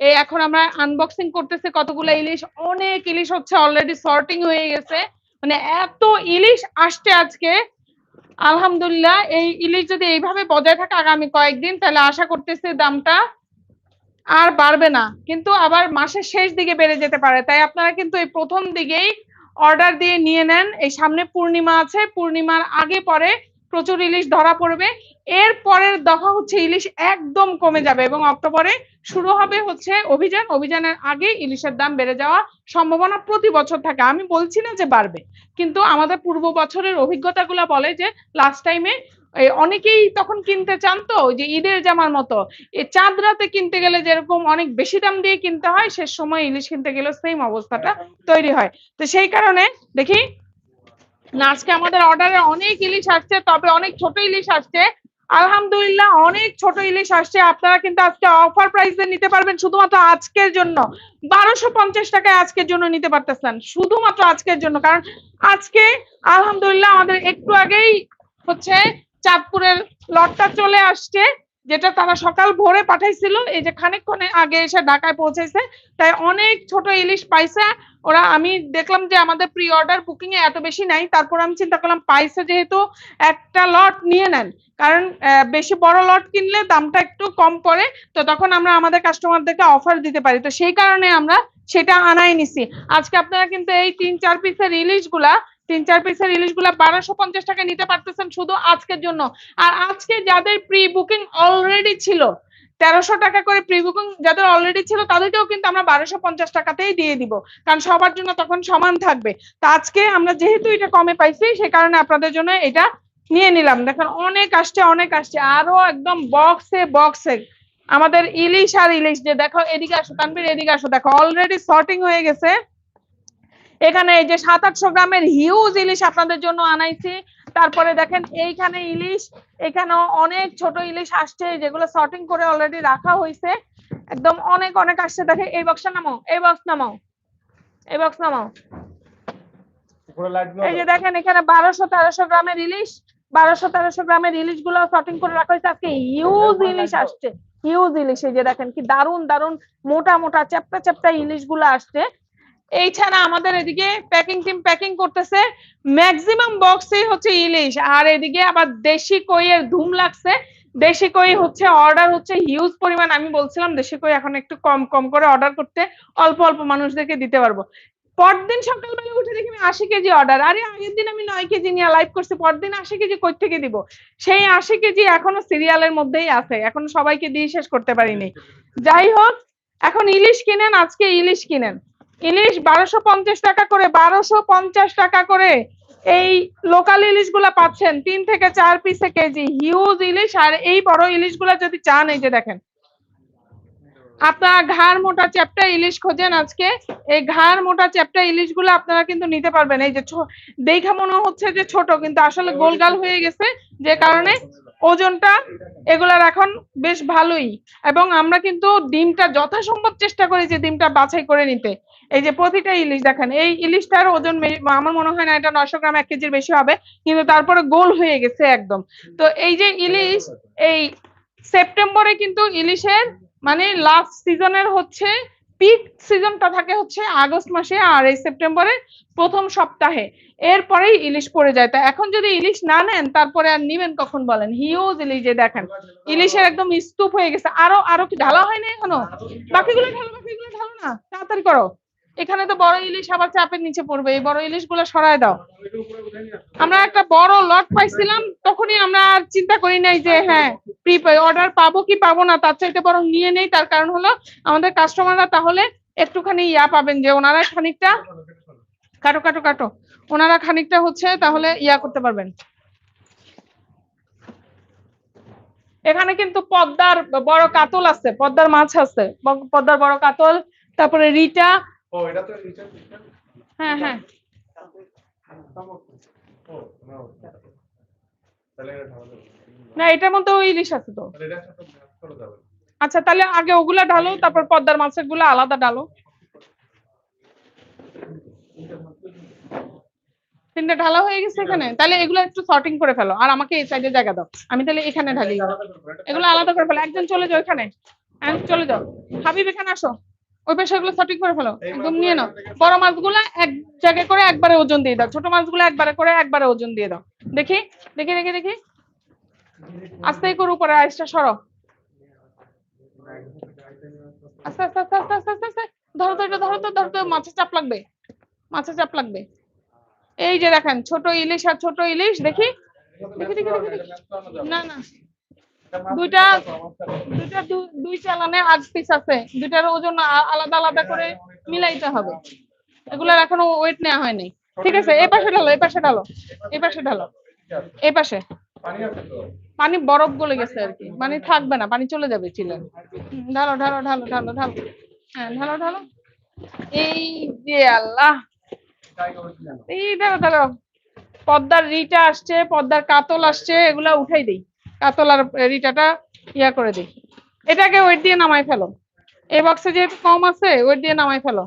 এই এখন আমরা আনবক্সিং করতেছে কতগুলো ইলিশ? অনেক ইলিশ হচ্ছে অলরেডি সর্টিং হয়ে গেছে। মানে এত ইলিশ আসছে আজকে। আলহামদুলিল্লাহ, এই ইলিশ যদি এইভাবে বজায় থাকে আগামী কয়েকদিন, তাহলে আশা করতেছে দামটা আর বাড়বে না। কিন্তু আবার মাসের শেষ দিকে বেড়ে যেতে পারে। তাই আপনারা কিন্তু এই প্রথম দিকেই অর্ডার দিয়ে নিয়ে নেন। এই সামনে পূর্ণিমা আছে, পূর্ণিমার আগে পরে প্রচুর ইলিশ ধরা পড়বে। এর পরের দফা হচ্ছে ইলিশ একদম কমে যাবে এবং অক্টোবরে শুরু হবে হচ্ছে অভিযান। অভিযানের আগে ইলিশের দাম বেড়ে যাওয়ার সম্ভাবনা প্রতি বছর থাকে। আমি বলছি না যে বাড়বে, কিন্তু আমাদের পূর্ব বছরের অভিজ্ঞতাগুলো বলে যে লাস্ট টাইমে অনেকেই তখন কিনতে চান তো যে ঈদের জামার মতো। চাঁদ রাতে কিনতে গেলে যেরকম অনেক বেশি দাম দিয়ে কিনতে হয়, সে সময় ইলিশ কিনতে গেলে সেম অবস্থাটা তৈরি হয়। তো সেই কারণে দেখি, না, আজকে আমাদের অর্ডারে অনেক ইলিশ আসছে, তবে অনেক ছোট ইলিশ আসছে। আলহামদুলিল্লাহ, অনেক ছোট ইলিশ আসছে। আপনারা কিন্তু আজকে অফার প্রাইসে নিতে পারবেন। শুধুমাত্র আজকের জন্য। বারোশো পঞ্চাশ টাকায় আজকের জন্য নিতে পারতেছেন। শুধুমাত্র আজকের জন্য। কারণ আজকে, আলহামদুলিল্লাহ, আমাদের একটু আগেই হচ্ছে চাঁদপুরের লটটা চলে আসছে। যেটা তারা সকাল ভোরে পাঠাইছিল, এই যে খানিকক্ষণে আগে এসে ঢাকায় পৌঁছেছে তাই অনেক ছোট ইলিশ পাইছে। ওরা, আমি দেখলাম যে আমাদের প্রি অর্ডার বুকিং এ এত বেশি নাই, তারপর আমি চিন্তা করলাম, পাইছে যেহেতু একটা লট নিয়ে নেন। কারণ বেশি বড় লট কিনলে দামটা একটু কম পড়ে, তো তখন আমরা আমাদের কাস্টমারদেরকে অফার দিতে পারি। তো সেই কারণে আমরা সেটা আনাই নিছি। আজকে আপনারা কিন্তু এই তিন চার পিসের ইলিশগুলা তিন চার পিসের ইলিশগুলা বারোশো পঞ্চাশ টাকা নিতে পারতেছেন শুধু আজকের জন্য। আর আজকে যাদের প্রি বুকিং অলরেডি ছিল, তেরোশো টাকা করে প্রি বুকিং যাদের অলরেডি ছিল, তাদেরকেও কিন্তু আমরা বারোশো পঞ্চাশ টাকাতেই দিয়ে দিব। কারণ সবার জন্য তখন সমান থাকবে। তো আজকে আমরা যেহেতু এটা কমে পাইছি, সে কারণে আপনাদের জন্য এটা নিয়ে নিলাম। দেখেন, অনেক আসছে অনেক আসছে। আরও একদম বক্সে বক্সে আমাদের ইলিশ আর ইলিশ যে, দেখো, এদিকে আসো তানবির এদিকে আসো। দেখো অলরেডি শর্টিং হয়ে গেছে। এখানে এই যে সাত আটশো গ্রামের হিউজ ইলিশ আপনাদের জন্য আনাইছি। তারপরে দেখেন এইখানে ইলিশ এখানেও অনেক ছোট ইলিশ আসছে যেগুলো সর্টিং করে অলরেডি রাখা হয়েছে একদম অনেক অনেক আসছে দেখে এই বক্সটা নামাও এই বক্স নামাও এই বক্স নামাও। এই যে দেখেন এখানে বারোশো তেরোশো গ্রামের ইলিশ বারোশো তেরোশো গ্রামের ইলিশগুলো সর্টিং করে রাখা হয়েছে আজকে হিউজ ইলিশ আসছে হিউজ ইলিশ। এই যে দেখেন কি দারুণ দারুণ মোটা মোটা চ্যাপটা চ্যাপটা ইলিশগুলো আসছে। এই ছাড়া আমাদের এদিকে প্যাকিং টিম প্যাকিং করতেছে। ম্যাক্সিমাম বক্সে হচ্ছে ইলিশ আর এদিকে আবার দেশি কইয়ের ধুম লাগছে। দেশি কই হচ্ছে অর্ডার হচ্ছে হিউজ পরিমাণ, আমি বলছিলাম দেশি কই এখন একটু কম কম করে অর্ডার করতে অল্প অল্প মানুষদেরকে দিতে পারব। পরদিন সকালবেলা উঠে দেখি আমি আশি কেজি অর্ডার আরে আগের দিন আমি নয় কেজি নিয়ে লাইভ করছি, পরদিন আশি কেজি কই থেকে দিব? সেই আশি কেজি এখনও সিরিয়ালের মধ্যেই আছে, এখনও সবাইকে দিয়ে শেষ করতে পারিনি। যাই হোক, এখন ইলিশ কিনেন, আজকে ইলিশ কিনেন। ইলিশ বারোশো পঞ্চাশ টাকা করে, বারোশো পঞ্চাশ টাকা করে। এই লোকাল ইলিশগুলা পাচ্ছেন, তিন থেকে চার পিসে কেজি। হিউজ ইলিশ আর এই বড় ইলিশগুলা যদি চান, এই যে দেখেন। আপনারা ঘাড় মোটা চ্যাপটা ইলিশ খোঁজেন আজকে। এই ঘাড় মোটা চ্যাপটা ইলিশগুলো আপনারা কিন্তু নিতে পারবেন। এই যে দেখা মনে হচ্ছে যে ছোট, কিন্তু আসলে গোলগাল হয়ে গেছে, যে কারণে ওজনটা এগুলার এখন বেশ ভালোই। এবং আমরা কিন্তু ডিমটা যথাসম্ভব চেষ্টা করি যে ডিমটা বাছাই করে নিতে। এই যে প্রতিটা ইলিশ দেখেন, এই ইলিশটার ওজন আমার মনে হয় না এটা নয়শো গ্রাম এক কেজির বেশি হবে, কিন্তু তারপরে গোল হয়ে গেছে একদম। তো এই যে ইলিশ, এই সেপ্টেম্বরে কিন্তু ইলিশের মানে লাস্ট সিজনের হচ্ছে পিক সিজনটা থাকে হচ্ছে আগস্ট মাসে আর এই সেপ্টেম্বরের প্রথম সপ্তাহে। এরপরেই ইলিশ পড়ে যায়। তা এখন যদি ইলিশ না নেন, তারপরে আর নিবেন কখন বলেন? হিউজ ইলিশ যে দেখেন। ইলিশের একদম স্তূপ হয়ে গেছে। আরও আরও কি ঢালা হয় না এখনও? বাকিগুলো ঢালো বাকিগুলো ঢালো না। তাড়াতাড়ি করো। এখানে তো বড় ইলিশ আবার চাপের নিচে পড়বে। এই বড় ইলিশগুলো সরায় দাও। আমরা একটা বড় লট পাইছিলাম, তখনই আমরা আর চিন্তা করি নাই যে হ্যাঁ প্রিপে অর্ডার পাবো কি পাবো না, তার চাইতে বরং নিয়ে নেই। তার কারণ হলো, আমাদের কাস্টমাররা তাহলে একটুখানি ইয়া পাবেন যে, ওনারা খানিকটা কাটো কাটো কাটো। ওনারা খানিকটা হচ্ছে তাহলে ইয়া করতে পারবেন। এখানে কিন্তু পদ্মার বড় কাতল আছে, পদ্মার মাছ আছে পদ্মার বড় কাতল, তারপরে রিটা ও এটা তো হ্যাঁ হ্যাঁ। না এটার মধ্যে ওই ইলিশ আছে তো। আচ্ছা তাহলে আগে ওগুলা ঢালো তারপর পদ্মার মাছেরগুলো আলাদা ঢালো। তিনটে ঢালা হয়ে গেছে এখানে। তাহলে এগুলো একটু সর্টিং করে ফেলো। আর আমাকে এই সাইডে জায়গা দাও। আমি তাহলে এখানে ঢালি। এগুলো আলাদা করে ফেলো। একজন চলে যাও এখানে। চলে যাও। হাবিব এখানে আসো। ওই পাশে গুলো সঠিক করে ফেলো একদম নিয়ে নাও। বড় মাছগুলো এক জায়গায় করে একবারে ওজন দিয়ে দাও ছোট মাছগুলো একবারে করে একবারে ওজন দিয়ে দাও। দেখি দেখি দেখি দেখি। আস্তে করে উপরে আইসটা সরো। আস্তে আস্তে আস্তে আস্তে আস্তে আস্তে আস্তে। ধরো তো এটা ধরো তো ধরো তো মাছের চাপ লাগবে। মাছের চাপ লাগবে। এই যে দেখেন ছোট ইলিশ আর ছোট ইলিশ দেখি দেখি দেখি দেখি। না না। দুইটা দুইটা দুই চালানে আট পিস আছে। দুইটার ওজন আলাদা আলাদা করে মিলাইতে হবে। এগুলার এখনও ওয়েট নেওয়া হয়নি। ঠিক আছে, এই পাশে ঢালো, এই পাশে ঢালো, এই পাশে ঢালো, এই পাশে। পানি বরফ গলে গেছে আর কি। পানি থাকবে না, পানি চলে যাবে চিলেন ঢালো ঢালো ঢালো ঢালো ঢালো। হ্যাঁ ঢালো ঢালো। এই যে আল্লাহ। এই ঢালো ঢালো। পদ্মার রিটা আসছে, পদ্মার কাতল আসছে, এগুলা উঠাই দেই। কাতল আর রিটাটা ইয়া করে দিই। এটাকে ওয়েট দিয়ে নামাই ফেলো। এই বক্সে যেহেতু কম আছে ওয়েট দিয়ে নামাই ফেলো।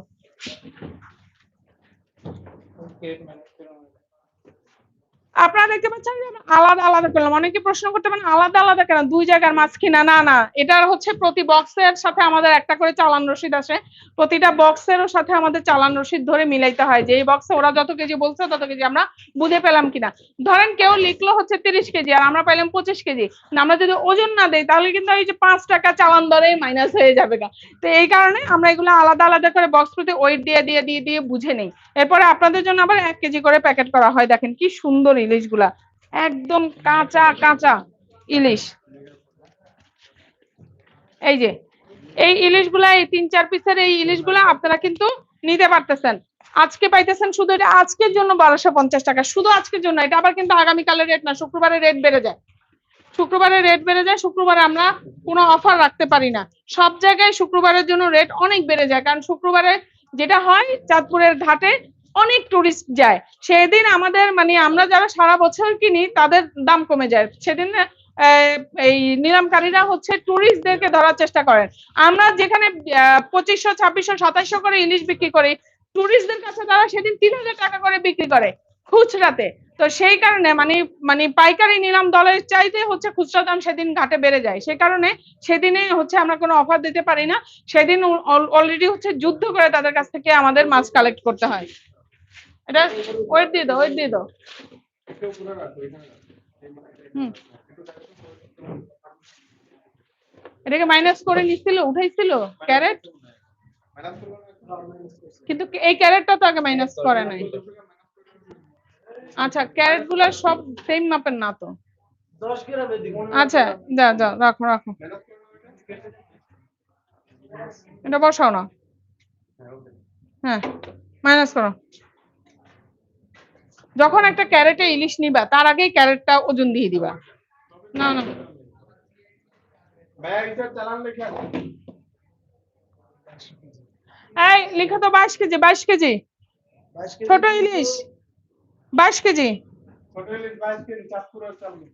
আপনারা দেখতে পাচ্ছেন যে আলাদা আলাদা পেলাম অনেকে প্রশ্ন করতে পারেন আলাদা আলাদা কেন? দুই জায়গার মাছ কিনা না না। এটার হচ্ছে প্রতি বক্সের সাথে আমাদের একটা করে চালান রসিদ আসে। প্রতিটা বক্সেরও সাথে আমাদের চালান রসিদ ধরে মিলাইতে হয় যে এই বক্সে ওরা যত কেজি বলছে তত কেজি আমরা বুঝে পেলাম কিনা। ধরেন কেউ লিখলো হচ্ছে তিরিশ কেজি আর আমরা পাইলাম পঁচিশ কেজি। না, আমরা যদি ওজন না দেই তাহলে কিন্তু এই যে পাঁচ টাকা চালান দরে মাইনাস হয়ে যাবে গা। তো এই কারণে আমরা এগুলো আলাদা আলাদা করে বক্স প্রতি ওয়েট দিয়ে দিয়ে দিয়ে দিয়ে বুঝে নেই। এরপরে আপনাদের জন্য আবার এক কেজি করে প্যাকেট করা হয়। দেখেন কি সুন্দর ইলিশগুলা। একদম কাঁচা কাঁচা ইলিশ। এই যে, এই ইলিশগুলা, এই তিন চার পিসের এই ইলিশগুলা আপনারা কিন্তু নিতে পারতেছেন। আজকে পাইতেছেন শুধু এটা আজকের জন্য বারোশো পঞ্চাশ টাকা। শুধু আজকের জন্য, এটা আবার কিন্তু আগামীকালের রেট না, শুক্রবারে রেট বেড়ে যায়। শুক্রবারে রেট বেড়ে যায়, শুক্রবারে আমরা কোনো অফার রাখতে পারি না। সব জায়গায় শুক্রবারের জন্য রেট অনেক বেড়ে যায়, কারণ শুক্রবারে যেটা হয়, চাঁদপুরের ঘাটে অনেক টুরিস্ট যায়। সেদিন আমাদের মানে আমরা যারা সারা বছর কিনি, তাদের দাম কমে যায়। সেদিন এই নিলামকারীরা হচ্ছে টুরিস্টদেরকে ধরার চেষ্টা করেন। আমরা যেখানে পঁচিশশো, ছাব্বিশশো, সাতাইশশো করে ইলিশ বিক্রি করি টুরিস্টদের কাছে তারা সেদিন তিন হাজার টাকা করে বিক্রি করে খুচরাতে। তো সেই কারণে মানে মানে পাইকারি নিলাম দলের চাইতে হচ্ছে খুচরা দাম সেদিন ঘাটে বেড়ে যায়। সেই কারণে সেদিনে হচ্ছে আমরা কোনো অফার দিতে পারি না। সেদিন অলরেডি হচ্ছে যুদ্ধ করে তাদের কাছ থেকে আমাদের মাছ কালেক্ট করতে হয়। এটা ওয়েট দিয়ে দাও, ওয়েট দিয়ে দাও হুম। এটাকে মাইনাস করে নিছিল, উঠাইছিল ক্যারেট? কিন্তু এই ক্যারেটটা তো আগে মাইনাস করে নাই আচ্ছা ক্যারেটগুলা সব সেম মাপের না তো আচ্ছা যা যা, রাখো রাখো এটা? বসাও না হ্যাঁ মাইনাস করো যখন একটা ক্যারেটে ইলিশ নিবা তার আগেই ক্যারেটটা ওজন দিয়ে দিবা না না? এই লিখো তো বাইশ কেজি বাইশ কেজি ছোট ইলিশ বাইশ কেজি ছোট ইলিশ বাইশ কেজি, চাঁদপুরের চালনি।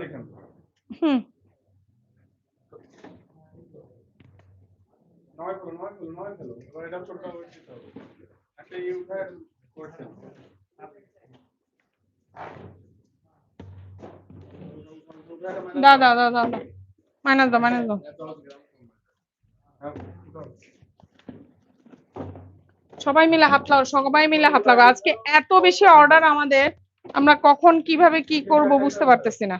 লেখেন। হুম নয় নয় নয় এটা ছোট হবে। মাইনাস দাও হ্যাঁ, সবাই মিলে হাত লাগাও সবাই মিলে হাত লাগাও। আজকে এত বেশি অর্ডার আমাদের আমরা কখন কীভাবে কি করব বুঝতে পারতেছি না।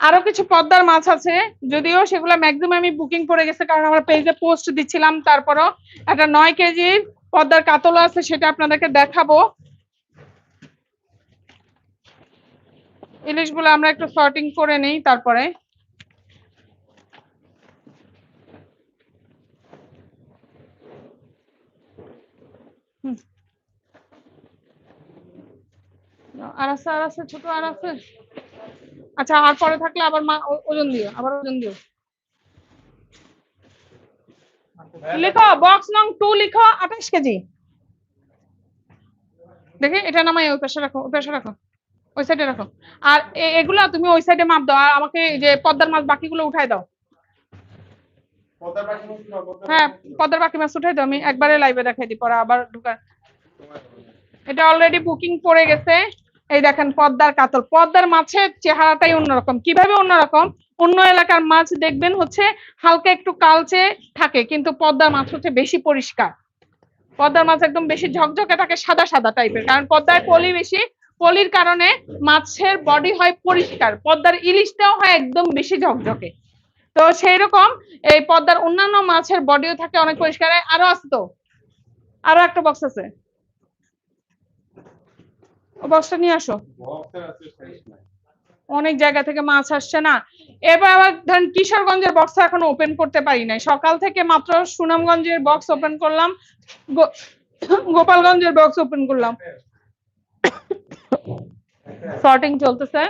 আরও কিছু পদ্মার মাছ আছে যদিও সেগুলো ম্যাক্সিমামই বুকিং পড়ে গেছে কারণ আমরা পেজে পোস্ট দিচ্ছিলাম তারপরও একটা নয় কেজির পদ্মার কাতলা আছে, সেটা আপনাদেরকে দেখাবো। ইলিশগুলো আমরা একটু সর্টিং করে নেই তারপরে। আর আছে ছোট আর আছে? আচ্ছা আর পরে থাকলে আবার মা ওজন দিও, আবার ওজন দিও। লিখো বক্স নং টু লিখো আঠাশ কেজি। দেখে এটা নামাই ওই পাশে রাখো ওই পাশে রাখো ওই সাইডে রাখো। আর এগুলা তুমি ওই সাইডে মাপ দাও আর আমাকে যে পদ্মার মাছ বাকিগুলো উঠাই দাও। হ্যাঁ। পদ্মার বাকি মাছ উঠাই দাও আমি একবারে লাইভে দেখাই দিই পরে আবার ঢুকা এটা অলরেডি বুকিং পড়ে গেছে। এই দেখেন পদ্মার কাতল। পদ্মার মাছের চেহারাটাই অন্যরকম। কীভাবে অন্যরকম? অন্য এলাকার মাছ দেখবেন হচ্ছে হালকা একটু কালচে থাকে কিন্তু পদ্মার মাছ হচ্ছে বেশি পরিষ্কার। পদ্মার মাছ একদম বেশি ঝকঝকে থাকে সাদা সাদা টাইপের কারণ পদ্মায় পলি বেশি পলির কারণে মাছের বডি হয় পরিষ্কার পদ্মার ইলিশটাও হয় একদম বেশি ঝকঝকে। তো সেই রকম এই পদ্মার অন্যান্য মাছের বডিও থাকে অনেক পরিষ্কার। আরও আছে তো? আরও একটা বক্স আছে। বক্সটা নিয়ে আসো। অনেক জায়গা থেকে মাছ আসছে না। এবার আবার ধরেন কিশোরগঞ্জের বক্স এখন ওপেন করতে পারি নাই। সকাল থেকে মাত্র সুনামগঞ্জের বক্স ওপেন করলাম গোপালগঞ্জের বক্স ওপেন করলাম। শর্টিং চলতেছে।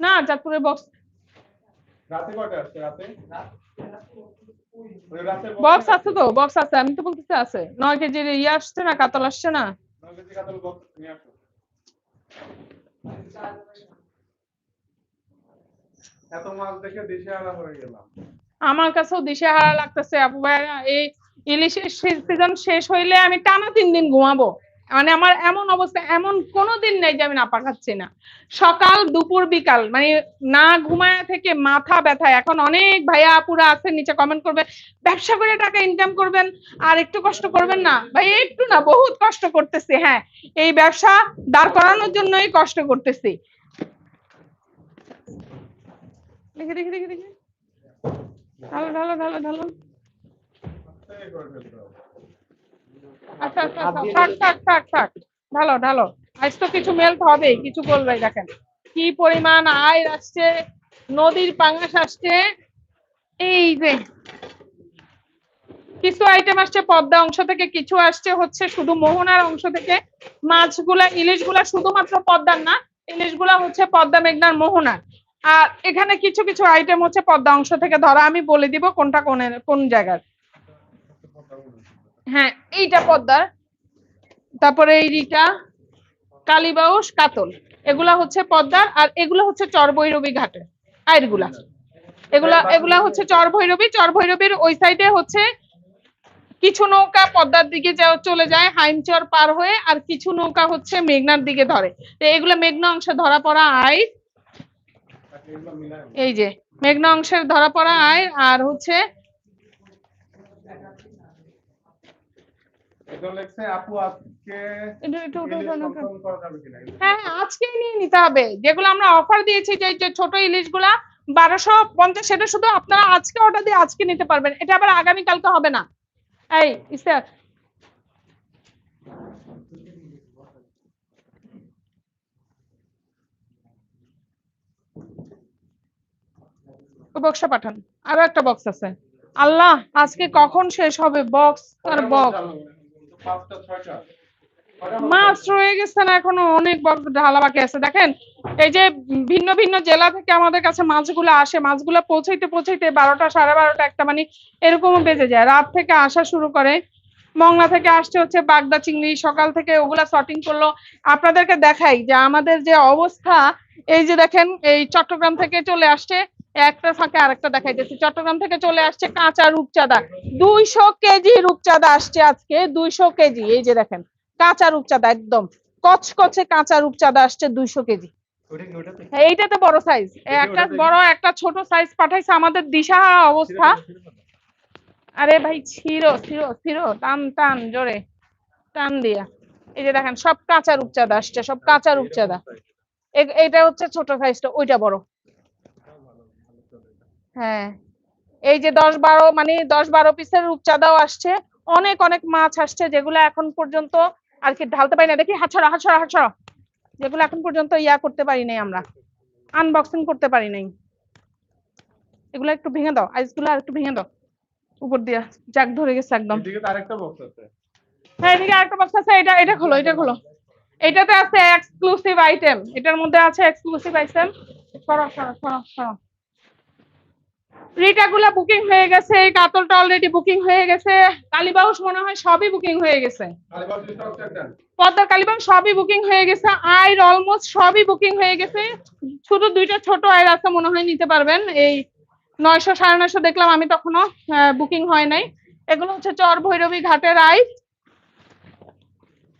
না চাঁদপুরের বক্স রাতে কটা আসছে রাতে? বক্স আছে তো বক্স আছে। আমি তো বলতেছি আছে। নয় কেজির ইয়ে আসছে না কাতল আসছে না নইলে যে কাতল বক্স নিয়ে আসো এত মাছ দেখে হয়ে গেলাম। আমার কাছেও দিশে হারা লাগতেছে, আপু ভাইয়া এই ইলিশের সিজন শেষ হইলে আমি টানা তিন দিন ঘুমাবো। মানে আমার এমন অবস্থা, এমন কোনো দিন নেই যে আমি না খাচ্ছি না। সকাল, দুপুর, বিকাল মানে না ঘুমায় থেকে মাথা ব্যথা। এখন অনেক ভাইয়া আপুরা আছেন নিচে কমেন্ট করবে, ব্যবসা করে টাকা ইনকাম করবেন আর একটু কষ্ট করবেন না? ভাই, একটু না, বহুত কষ্ট করতেছি হ্যাঁ। এই ব্যবসা দাঁড় করানোর জন্যই কষ্ট করতেছি। দেখি দেখি দেখি দেখি। ঢালো ঢালো ঢালো ঢালো। আচ্ছা আচ্ছা আচ্ছা, থাক থাক থাক থাক। ঢালো ঢালো। আজ তো কিছু মেল্ট হবে কিছু বলবে দেখেন। কি পরিমাণ আয় আসছে নদীর পাঙাশ আসছে। এই যে কিছু আইটেম আসছে পদ্মা অংশ থেকে কিছু আসছে হচ্ছে শুধু মোহনার অংশ থেকে। মাছগুলা ইলিশগুলা শুধুমাত্র পদ্মার না ইলিশগুলা হচ্ছে পদ্মা মেঘনার মোহনার। আর এখানে কিছু কিছু আইটেম হচ্ছে পদ্মা অংশ থেকে ধরা। আমি বলে দিব কোনটা কোন কোন জায়গার। হ্যাঁ এইটা পদ্মার। তারপরে এই রিটা কালীবাউস, কাতল। এগুলা হচ্ছে পদ্মার আর এগুলা হচ্ছে চরবৈরবী ঘাটে, আইরগুলা। এগুলা এগুলা হচ্ছে চর ভৈরবী চর ভৈরবীর ওই সাইডে হচ্ছে কিছু নৌকা পদ্মার দিকে চলে যায়, হাইমচর পার হয়ে আর কিছু নৌকা হচ্ছে মেঘনার দিকে ধরে। তো এগুলো মেঘনা অংশে ধরা পড়া মিলায় এই যে মেঘনা অংশের ধরা পড়া আয় আর হচ্ছে আজকে হ্যাঁ নিয়ে নিতে হবে। যেগুলো আমরা অফার দিয়েছি যে ছোট ইলিশগুলা বারোশো পঞ্চাশ সেটা শুধু আপনারা আজকে অর্ডার দিয়ে আজকে নিতে পারবেন। এটা আবার আগামী কালকে হবে না। এই ইস্তার বক্সটা পাঠান। আরও একটা বক্স আছে। আল্লাহ, আজকে কখন শেষ হবে বক্স আর বক্স মাছ রয়ে গেছে না এখনও, অনেক বক্স ঢালা বাকি আছে। দেখেন, এই যে ভিন্ন ভিন্ন জেলা থেকে আমাদের কাছে মাছগুলো আসে, মাছগুলো পৌঁছাইতে পৌঁছাইতে বারোটা, সাড়ে বারোটা, একটা মানে এরকমও বেজে যায়। রাত থেকে আসা শুরু করে, মংলা থেকে আসছে হচ্ছে বাগদা চিংড়ি, সকাল থেকে ওগুলা শর্টিং করল। আপনাদেরকে দেখাই যে আমাদের যে অবস্থা, এই যে দেখেন, এই চট্টগ্রাম থেকে চলে আসছে। একটা ফাঁকে আরেকটা দেখাইতেছি। চট্টগ্রাম থেকে চলে আসছে কাঁচা রূপচাঁদা। দুইশো কেজি রূপচাঁদা আসছে আজকে, দুইশো কেজি। এই যে দেখেন, কাঁচা রূপচাঁদা একদম। কচকচে কাঁচা রূপচাঁদা আসছে দুইশো কেজি। এইটাতে বড় সাইজ একটা বড়, একটা ছোট সাইজ পাঠাইছে আমাদের দিশাহারা অবস্থা। আরে ভাই ছিল ছিল ছিল টান টান, জোরে। টান দিয়া। এই যে দেখেন, সব কাঁচা রূপচাঁদা আসছে, সব কাঁচা রূপচাঁদা। এটা হচ্ছে ছোট সাইজটা ওইটা বড়। হ্যাঁ। এই যে দশ বারো মানে দশ বারো পিসের রূপচাঁদাও আসছে। অনেক অনেক মাছ আসছে যেগুলো এখন পর্যন্ত আর কি ঢালতে পারি না। দেখি হাছড়া হাছড়া হাছড়া যেগুলো এখন পর্যন্ত ইয়া করতে পারি নাই আমরা। আনবক্সিং করতে পারি নাই। এগুলো একটু ভেঙে দাও। আইসগুলো আর একটু ভেঙে দাও। উপর দিয়া। জাগ ধরে গেছে একদম। এদিকে তো আরেকটা বক্স আছে। হ্যাঁ এদিকে আরেকটা বক্স আছে। এটা এটা খোলো এটা খোলো। এটাতে আছে এক্সক্লুসিভ আইটেম এটার মধ্যে আছে এক্সক্লুসিভ আইটেম সরো সরো সরো সরো। রিটাগুলা বুকিং হয়ে গেছে এই কাতলটা অলরেডি বুকিং হয়ে গেছে। কালীবাউস মনে হয় সবই বুকিং হয়ে গেছে। পদ্মার কালীবাগ সবই বুকিং হয়ে গেছে আয়ের অলমোস্ট সবই বুকিং হয়ে গেছে। শুধু দুইটা ছোট আয়ের আছে মনে হয় নিতে পারবেন। এই নয়শো সাড়ে নয়শো দেখলাম আমি তখনও বুকিং হয় নাই। এগুলো হচ্ছে চর ভৈরবী ঘাটের আই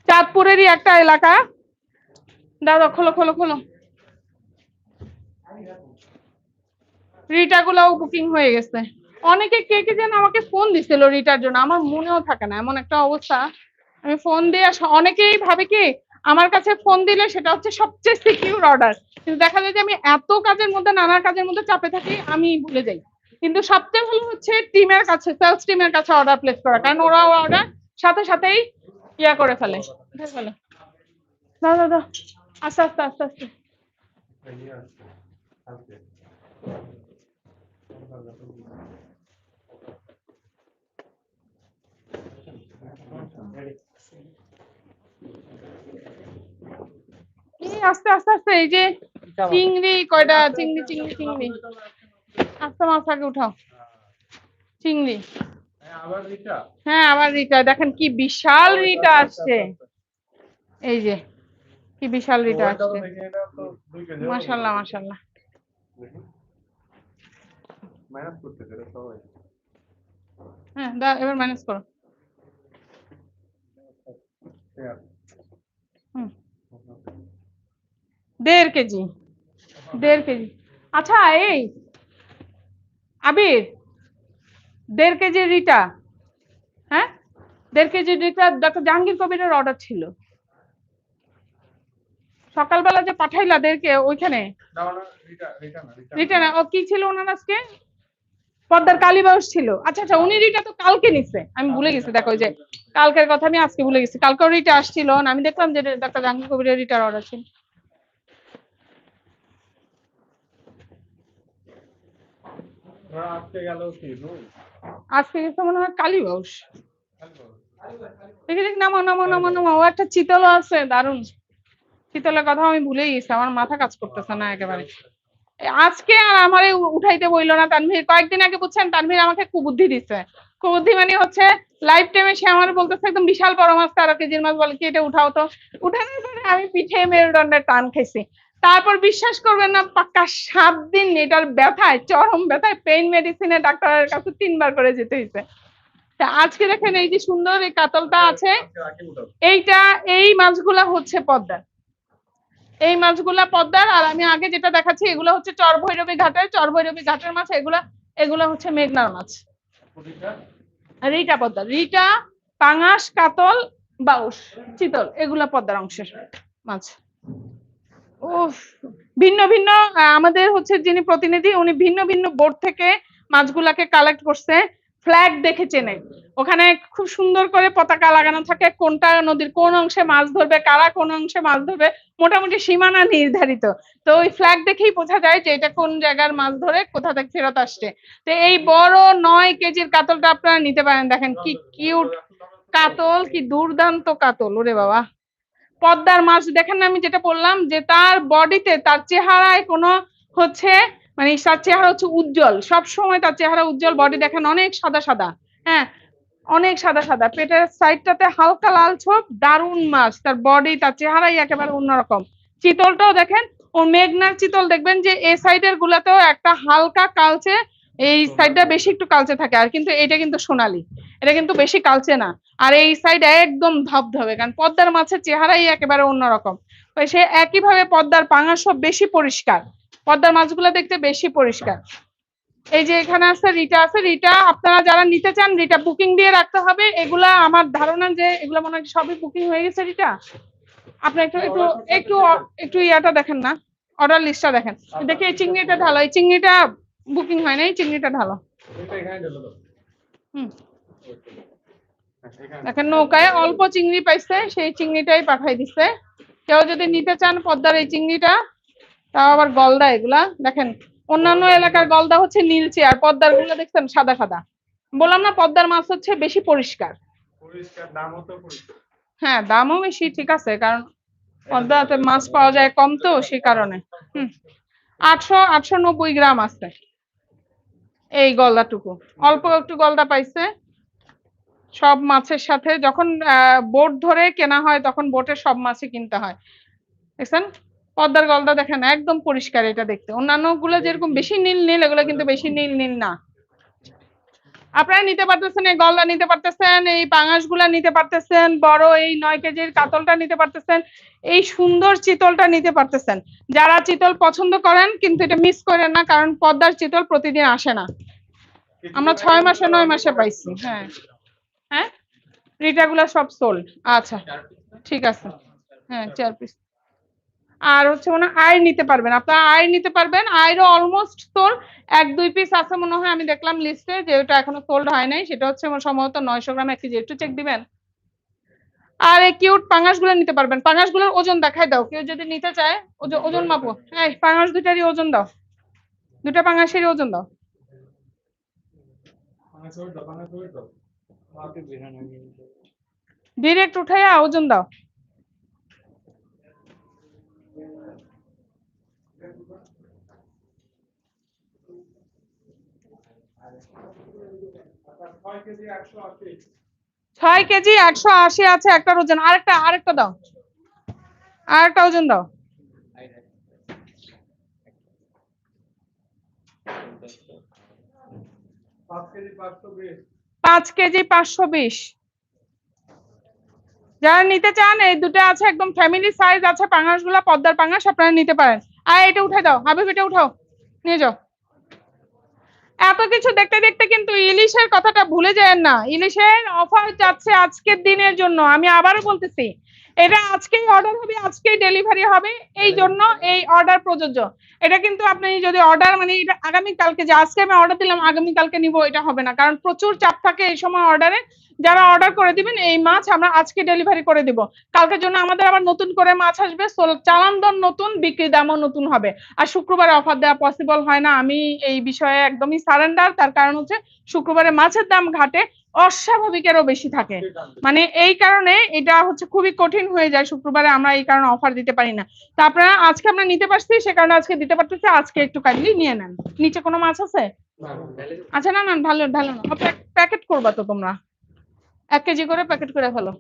চাঁদপুরেরই একটা এলাকা। দাদা খোলো খোলো খোলো। রিটা গুলাও বুকিং হয়ে গেছে। অনেকে কে কে যেন আমাকে ফোন দিছিল রিটার জন্য আমার মনেও থাকে না এমন একটা অবস্থা। আমি ফোন দিয়ে অনেকেই ভাবে কি আমার কাছে ফোন দিলে সেটা হচ্ছে সবচেয়ে সিকিউর অর্ডার কিন্তু দেখা যায় যে আমি এত কাজের মধ্যে নানা কাজের মধ্যে চাপে থাকি আমি ভুলে যাই। কিন্তু সবচেয়ে ভালো হচ্ছে টিমের কাছে সেলস টিমের কাছে অর্ডার প্লেস করা কারণ ওরা অর্ডার সাথে সাথেই ইয়া করে ফেলে। দাও আস্তে আস্তে আস্তে আস্তে। আস্তে আস্তে আস্তে এই যে চিংড়ি কয়টা? চিংড়ি চিংড়ি চিংড়ি। আস্তে মাছ আগে উঠাও। চিংড়ি। হ্যাঁ আবার রিটা। দেখেন কি বিশাল রিটা আসছে। এই যে কি বিশাল রিটা আসছে। মাশাল্লাহ মাশাল্লাহ। মেহনত করতেছে এরা সবাই। হ্যাঁ দা এবার ম্যানেজ করো। দেড় কেজি দেড় কেজি। আচ্ছা এই আবির দেড় কেজি রিটা হ্যাঁ? দেড় কেজি রিটা ডক্টর জাহাঙ্গীর কবিরের অর্ডার ছিল। সকালবেলা যে পাঠাইলা দেরকে ওইখানে? রিটা না ও কি ছিল ওনার আজকে? পদ্মার কালীবাউস ছিল। আচ্ছা আচ্ছা উনি রিটা তো কালকে নিছে। আমি ভুলে গেছি, দেখো যে কালকের কথা আমি আজকে ভুলে গেছি। কালকে রিটা আসছিল আমি দেখলাম যে ডাক্তার জাহাঙ্গীর কবিরের রিটার অর্ডার ছিল। আজকে মনে হয় কালীবাউস ও একটা চিতলও আছে, দারুণ। চিতলের কথা আমি ভুলেই গেছি, আমার মাথা কাজ করতেছে না একেবারে। আজকে আর আমারে উঠাইতে বইলো না তানভীর। কয়েকদিন আগে বুঝছেন তানভীর আমাকে কুবুদ্ধি দিছে। কুবুদ্ধি মানে হচ্ছে লাইফ টাইমে সে আমার বলতেছে একদম বিশাল বড় মাছ তেরো কেজির মাছ বলে কি এটা উঠাও তো? উঠানোর পরে আমি পিঠে মেরুদণ্ডের টান খাইছি। তারপর বিশ্বাস করবেন না পাক্কা সাত দিন এটার ব্যথায় চরম ব্যথায় পেইন মেডিসিনে ডাক্তারের কাছে তিনবার করে যেতে হয়েছে তা আজকে দেখেন এই যে সুন্দর এই কাতলটা আছে উঠাও। এইটা এই মাছগুলা হচ্ছে পদ্মার। এই মাছগুলা পদ্মার আর আমি আগে যেটা দেখাচ্ছি এগুলো হচ্ছে চর ভৈরবী ঘাটের চর ভৈরবী ঘাটের মাছ এগুলা এগুলা হচ্ছে মেঘনার মাছ। রিটা আর রিটা পাঙাশ কাতল বাউস চিতল এগুলা পদ্মার অংশের মাছ। উফ ভিন্ন ভিন্ন আমাদের হচ্ছে যিনি প্রতিনিধি উনি ভিন্ন ভিন্ন বোর্ড থেকে মাছগুলাকে কালেক্ট করছে। ফ্ল্যাগ দেখে চেনে। ওখানে খুব সুন্দর করে পতাকা লাগানো থাকে, কোনটা নদীর কোন অংশে মাছ ধরবে, কারা কোন অংশে মাছ ধরবে, মোটামুটি সীমানা নির্ধারিত। তো ওই ফ্ল্যাগ দেখেই বোঝা যায় যে এটা কোন জায়গার মাছ ধরে কোথা থেকে ফেরত আসছে। তো এই বড় নয় কেজির কাতলটা আপনারা নিতে পারেন। দেখেন কি কিউট কাতল, কি দুর্দান্ত কাতল, ওরে বাবা। পদ্মার মাছ, দেখেন আমি যেটা বললাম যে তার বডিতে তার চেহারায় কোনো হচ্ছে মানে তার চেহারা হচ্ছে উজ্জ্বল। সব সময় তার চেহারা উজ্জ্বল বডি দেখেন অনেক সাদা সাদা। হ্যাঁ অনেক সাদা সাদা। পেটের সাইডটাতে হালকা লাল ছোপ দারুণ মাছ। তার বডি তার চেহারাই একেবারে অন্যরকম। চিতলটাও দেখেন ও মেঘনার চিতল দেখবেন যে এই সাইডের গুলাতেও একটা হালকা কালচে এই সাইডটা বেশি একটু কালচে থাকে। আর কিন্তু এটা কিন্তু সোনালি। এটা কিন্তু বেশি কালচে না। আর এই সাইড একদম ধবধবে। কারণ পদ্মার মাছের চেহারাই একেবারে অন্যরকম। সে একইভাবে পদ্মার পাঙাশ সব বেশি পরিষ্কার। পদ্মার মাছগুলো দেখতে বেশি পরিষ্কার। এই যে এখানে আছে রিটা আছে রিটা, আপনারা যারা নিতে চান, রিটা বুকিং দিয়ে রাখতে হবে। এগুলা আমার ধারণা যে এগুলা মনে হয় সবই বুকিং হয়ে গেছে রিটা? আপনি একটু একটু একটু একটু ইয়াটা দেখেন না। অর্ডার লিস্টটা দেখেন। দেখি এই চিংড়িটা ঢালো। এই চিংড়িটা বুকিং হয় না, এই চিংড়িটা ঢালো। হুম। দেখেন নৌকায় অল্প চিংড়ি পাইছে, সেই চিংড়িটাই পাঠাই দিছে। কেউ যদি নিতে চান পদ্মার এই চিংড়িটা তাও আবার গলদা এগুলা। দেখেন অন্যান্য এলাকার গলদা হচ্ছে নীলচে আর পদ্মারগুলো দেখছেন সাদা সাদা। বললাম না পদ্মার মাছ হচ্ছে বেশি পরিষ্কার। হ্যাঁ দামও বেশি ঠিক আছে কারণ পদ্মাতে মাছ পাওয়া যায় কম তো সেই কারণে। হুম আটশো আটশো নব্বই গ্রাম আছে এই গলদাটুকু। অল্প একটু গলদা পাইছে। সব মাছের সাথে যখন বোট ধরে কেনা হয় তখন বোটে সব মাছই কিনতে হয়। দেখছেন? পদ্মার গলদা দেখেন, একদম পরিষ্কার এটা দেখতে। অন্যান্যগুলো যেরকম বেশি নীল নীল, এগুলো কিন্তু বেশি নীল নীল না। আপনারা নিতে পারতেছেন, এই গলদা নিতে পারতেছেন, এই পাঙাশগুলা নিতে পারতেছেন, বড় এই নয় কেজির কাতলটা নিতে পারতেছেন, এই সুন্দর চিতলটা নিতে পারতেছেন। যারা চিতল পছন্দ করেন, কিন্তু এটা মিস করেন না, কারণ পদ্মার চিতল প্রতিদিন আসে না। আমরা ছয় মাসে, নয় মাসে পাইছি হ্যাঁ। হ্যাঁ? রিটাগুলা সব সোল্ড আচ্ছা ঠিক আছে। হ্যাঁ চার পিস আর হচ্ছে মনে আয় নিতে পারবেন। আপনার আয় নিতে পারবেন। আয়েরও অলমোস্ট সোল এক দুই পিস আছে মনে হয় আমি দেখলাম লিস্টে যে ওটা এখনও সোল্ড হয় নাই। সেটা হচ্ছে সম্ভবত নয়শো গ্রাম এক কেজি। একটু চেক দিবেন? আর এই কিউট পাঙাশগুলো নিতে পারবেন। পাঙাশগুলোর ওজন দেখাই দাও। কেউ যদি নিতে চায় ওজ- ওজন মাপো। হ্যাঁ পাঙাশ দুটারই ওজন দাও। দুটা পাঙাশেরই ওজন দাও। ডিরেক্ট উঠাইয়া ওজন দাও। ছয় কেজি একশো আশি আছে একটা ওজন আরেকটা আরেকটা দাও। আরেকটা ওজন দাও। পাঁচ কেজি পাঁচশো বিশ পাঁচ কেজি পাঁচশো বিশ যারা নিতে চান, এই দুটো আছে একদম ফ্যামিলি সাইজ আছে পাঙাশগুলা পদ্মার পাঙাশ, আপনারা নিতে পারেন। আর এটা উঠে দাও, হাবিব, এটা উঠাও, নিয়ে যাও। এত কিছু দেখতে দেখতে কিন্তু ইলিশের কথাটা ভুলে যায় না। ইলিশের অফার যাচ্ছে আজকের দিনের জন্য। আমি আবারও বলতেছি এটা আজকেই অর্ডার হবে আজকেই ডেলিভারি হবে এই জন্য এই অর্ডার প্রযোজ্য। এটা কিন্তু আপনি যদি অর্ডার মানে এটা আগামী কালকে যে আজকে আমি অর্ডার দিলাম আগামী কালকে নিব এটা হবে না। কারণ প্রচুর চাপ থাকে এই সময় অর্ডারে যারা অর্ডার করে দিবেন এই মাছ আমরা আজকে ডেলিভারি করে দিব। কালকের জন্য আমাদের আবার নতুন করে মাছ আসবে চালান দর নতুন বিক্রি দামও নতুন হবে। আর শুক্রবারে অফার দেওয়া পসিবল হয় না। আমি এই বিষয়ে একদমই সারেন্ডার তার কারণ হচ্ছে শুক্রবারে মাছের দাম ঘাটে। অস্বাভাবিকেরও বেশি থাকে। মানে এই কারণে এটা হচ্ছে খুবই কঠিন হয়ে যায় শুক্রবারে, আমরা এই কারণে অফার দিতে পারি না। তো আপনারা আজকে আমরা নিতে পারছি, সে কারণে আজকে দিতে পারতেছি, আজকে একটু কাইন্ডলি নিয়ে নেন। নিচে কোনো মাছ আছে? আচ্ছা না না, ভালো ভালো প্যাকেট করবা তো তোমরা। এক কেজি করে প্যাকেট করে ফেলো।